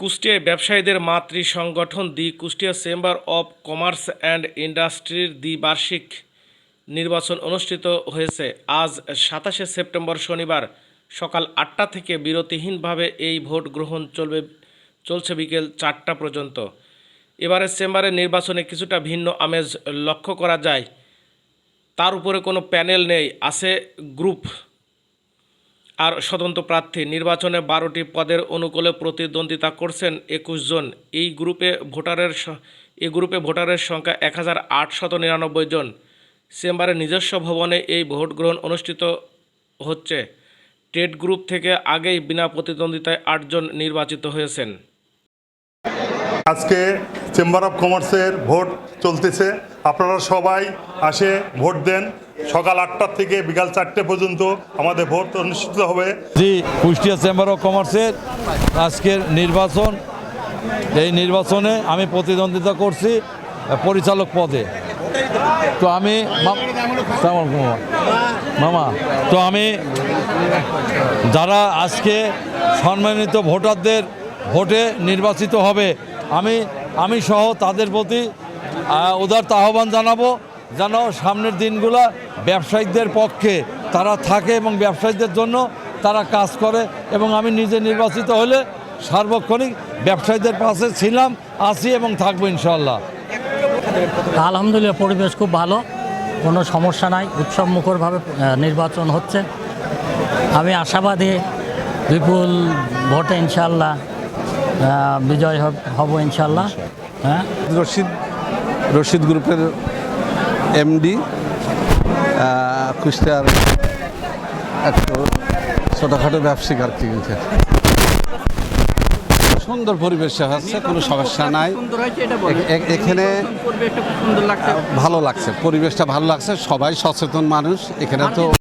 কুষ্টিয়ায় ব্যবসায়ীদের মাতৃ সংগঠন the Kushtia chamber of commerce and ইন্ডাস্ট্রির দ্বিবার্ষিক নির্বাচন অনুষ্ঠিত হয়েছে। আজ সাতাশে সেপ্টেম্বর শনিবার সকাল আটটা থেকে বিরতিহীনভাবে এই ভোট গ্রহণ চলবে, চলছে বিকেল চারটা পর্যন্ত। এবারের চেম্বারের নির্বাচনে কিছুটা ভিন্ন আমেজ লক্ষ্য করা যায়। তার উপরে কোনো প্যানেল নেই, আছে গ্রুপ। আর স্বতন্ত্র প্রার্থী নির্বাচনে বারোটি পদের অনুকূলে প্রতিদ্বন্দ্বিতা করছেন একুশ জন। এই গ্রুপে ভোটারের এই গ্রুপে ভোটারের সংখ্যা এক হাজার আটশত নিরানব্বই জন। চেম্বারের নিজস্ব ভবনে এই ভোট গ্রহণ অনুষ্ঠিত হচ্ছে। টেট গ্রুপ থেকে আগেই বিনা প্রতিদ্বন্দ্বিতায় আটজন নির্বাচিত হয়েছেন। আজকে চেম্বার অফ কমার্সের ভোট চলতেছে। আপনারা সবাই আসে ভোট দেন। সকাল আটটা থেকে বিকাল চারটে পর্যন্ত আমাদের ভোট অনুষ্ঠিত হবে। জি, কুষ্টিয়া চেম্বার অফ কমার্সের আজকের নির্বাচন। এই নির্বাচনে আমি প্রতিদ্বন্দ্বিতা করছি পরিচালক পদে। তো আমি মামা। তো আমি যারা আজকে সম্মানিত ভোটারদের ভোটে নির্বাচিত হবে, আমি আমি সহ তাদের প্রতি উদারতা আহ্বান জানাব। যেন সামনের দিনগুলো ব্যবসায়ীদের পক্ষে তারা থাকে এবং ব্যবসায়ীদের জন্য তারা কাজ করে এবং আমি নিজে নির্বাচিত হলে সার্বক্ষণিক ব্যবসায়ীদের পাশে ছিলাম আছি এবং থাকব ইনশাল্লাহ আলহামদুলিল্লাহ পরিবেশ খুব ভালো কোনো সমস্যা নাই উৎসব মুখরভাবে নির্বাচন হচ্ছে। আমি আশাবাদী বিপুল ভোটে ইনশাল্লাহ বিজয় হব- হব ইনশাল্লাহ হ্যাঁ? রশিদ রশিদ গ্রুপের এমডি কুষ্টিয়ার একটু ছোটোখাটো ব্যবসায়িক আর কি সুন্দর পরিবেশ হচ্ছে কোনো সমস্যা নাই। এখানে ভালো লাগছে পরিবেশটা ভালো লাগছে সবাই সচেতন মানুষ এখানে তো